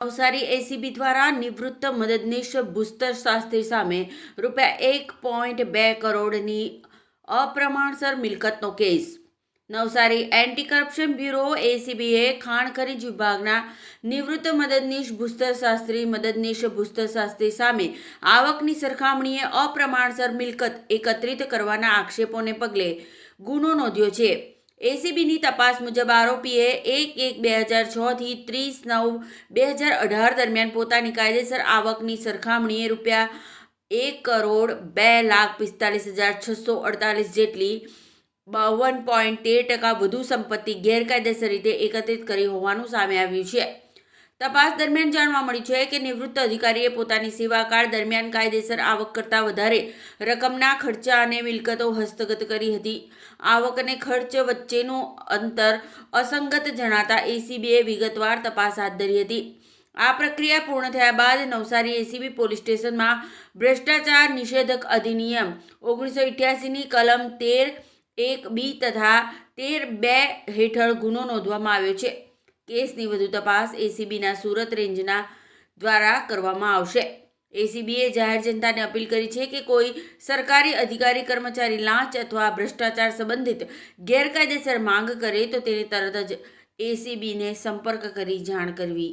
Navsari ACB દ્વારા નિવૃત્ત મદદનીશ ભૂસ્તર શાસ્ત્રી સામે રૂપિયા એક પોઈન્ટ બે કરોડની અપ્રમાણસર મિલકતનો case. Navsari anti corruption bureau એસીબીએ ખાણ ખરીજ વિભાગના નિવૃત્ત મદદનીશ ભૂસ્તર શાસ્ત્રી મદદનીશ ભૂસ્તર શાસ્ત્રી સામે આવકની સરખામણીએ અપ્રમાણસર મિલકત એકત્રિત કરવાના આક્ષેપોને પગલે ગુનો નોંધ્યો છે. એસીબીની તપાસ મુજબ આરોપીએ એક એક બે હજાર છથી ત્રીસ નવ બે હજાર અઢાર દરમિયાન પોતાની કાયદેસર આવકની સરખામણીએ રૂપિયા એક કરોડ બે લાખ પિસ્તાલીસ હજાર છસો અડતાલીસ જેટલી બાવન પોઈન્ટ તેર ટકા વધુ સંપત્તિ ગેરકાયદેસર રીતે એકત્રિત કરી હોવાનું સામે આવ્યું છે. તપાસ દરમિયાન જાણવા મળ્યું છે કે નિવૃત્ત અધિકારીએ પોતાની સેવાકાળ દરમિયાન કાયદેસર આવક કરતાં વધારે રકમના ખર્ચા અને મિલકતો હસ્તગત કરી હતી. આવક અને ખર્ચ વચ્ચેનું અંતર અસંગત જણાતા એસીબીએ વિગતવાર તપાસ હાથ ધરી હતી. આ પ્રક્રિયા પૂર્ણ થયા બાદ નવસારી એસીબી પોલીસ સ્ટેશનમાં ભ્રષ્ટાચાર નિષેધક અધિનિયમ ઓગણીસો ઇઠ્યાસીની કલમ તેર એક બી તથા તેર બે હેઠળ ગુનો નોંધવામાં આવ્યો છે. કેસની વધુ તપાસ એસીબીના સુરત રેન્જના દ્વારા કરવામાં આવશે. એસીબીએ જાહેર જનતાને અપીલ કરી છે કે કોઈ સરકારી અધિકારી, કર્મચારી લાંચ અથવા ભ્રષ્ટાચાર સંબંધિત ગેરકાયદેસર માંગ કરે તો તેને તરત જ એસીબીને સંપર્ક કરી જાણ કરવી.